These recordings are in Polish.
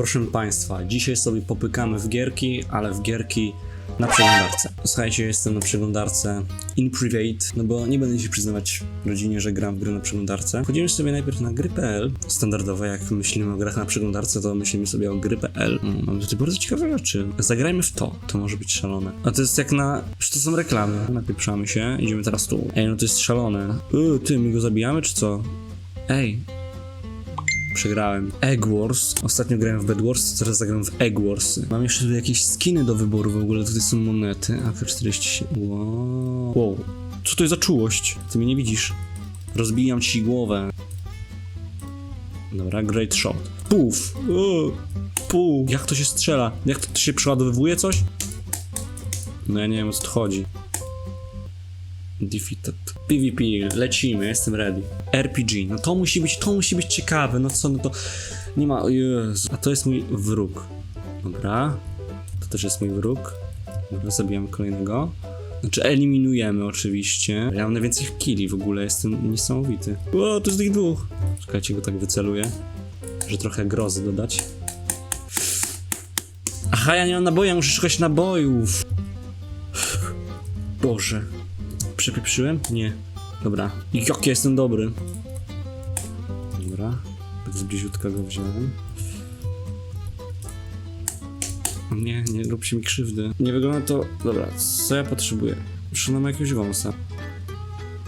Proszę Państwa, dzisiaj sobie popykamy w gierki, ale w gierki na przeglądarce. Słuchajcie, jestem na przeglądarce in private, no bo nie będę się przyznawać rodzinie, że gram w gry na przeglądarce. Wchodzimy sobie najpierw na gry.pl. Standardowo, jak myślimy o grach na przeglądarce, to myślimy sobie o gry.pl. Mm, Mamy tutaj bardzo ciekawe rzeczy. Zagrajmy w to, to może być szalone. A to jest jak na... To są reklamy. Napieprzamy się, idziemy teraz tu. Ej, no to jest szalone. Yy, ty, my go zabijamy, czy co? Ej, Przegrałem. Egg Wars. Ostatnio grałem w Bed Wars, teraz zagram w Egg Wars. Mam jeszcze tu jakieś skiny do wyboru w ogóle. Tutaj są monety. AK-47. Wow. wow. Co to jest za czułość? Ty mnie nie widzisz. Rozbijam ci głowę. Dobra, great shot. Puf. Puf. Jak to się strzela? Jak to, to się przeładowywuje coś? No ja nie wiem o co tu chodzi. Defeated. PvP, lecimy, jestem ready. RPG, no to musi być, to musi być ciekawe, no co, no to nie ma, Jezu. A to jest mój wróg. Dobra, to też jest mój wróg. Dobra, zabijamy kolejnego. Znaczy eliminujemy oczywiście. Ja mam najwięcej killi w ogóle, jestem niesamowity. O, to jest tych dwóch. Czekajcie, go tak wyceluję, że trochę grozy dodać. Aha, ja nie mam naboju, ja muszę szukać nabojów. Boże. Przepieprzyłem? Nie. Dobra. Jak ja jestem dobry. Dobra. Tak z bliziutka go wziąłem. Nie, nie róbcie mi krzywdy. Nie wygląda to... Dobra, co ja potrzebuję? Szukam jakiegoś wąsa.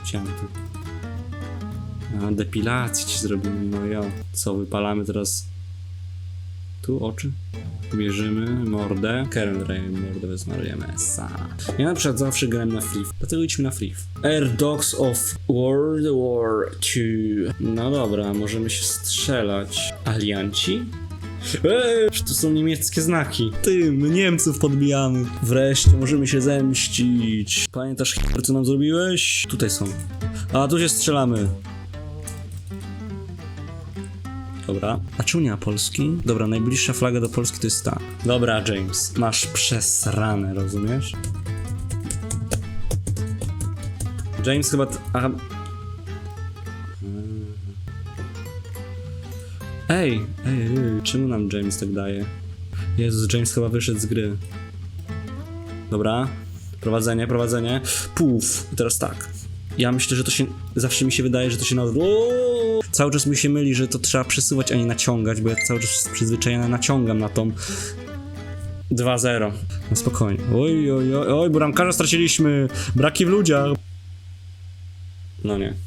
Chciałem tu. A, depilację ci zrobimy, no ja. Co, wypalamy teraz... Tu oczy? Bierzemy mordę. Karen Ray mordę wezmarujemy. Esa. Ja na przykład zawsze grałem na Free. Dlatego idźmy na Free. Air Dogs of World War II. No dobra, możemy się strzelać. Alianci? Eee, to są niemieckie znaki. Ty, Niemców podbijamy. Wreszcie możemy się zemścić. Pamiętasz, co nam zrobiłeś? Tutaj są. A, tu się strzelamy. Dobra. A czemu nie ma Polski? Dobra, najbliższa flaga do Polski to jest ta. Dobra, James, masz przesrane, rozumiesz? James chyba... Ej, ej, ej, czemu nam James tak daje? Jezus, James chyba wyszedł z gry. Dobra, prowadzenie, prowadzenie. Puf, teraz tak. Ja myślę, że to się. Zawsze mi się wydaje, że to się na. Cały czas mi się myli, że to trzeba przesuwać, a nie naciągać, bo ja cały czas przyzwyczajony naciągam na tą. 2-0. No spokojnie. Oj, oj, oj, oj, bramkarza straciliśmy. Braki w ludziach. No nie.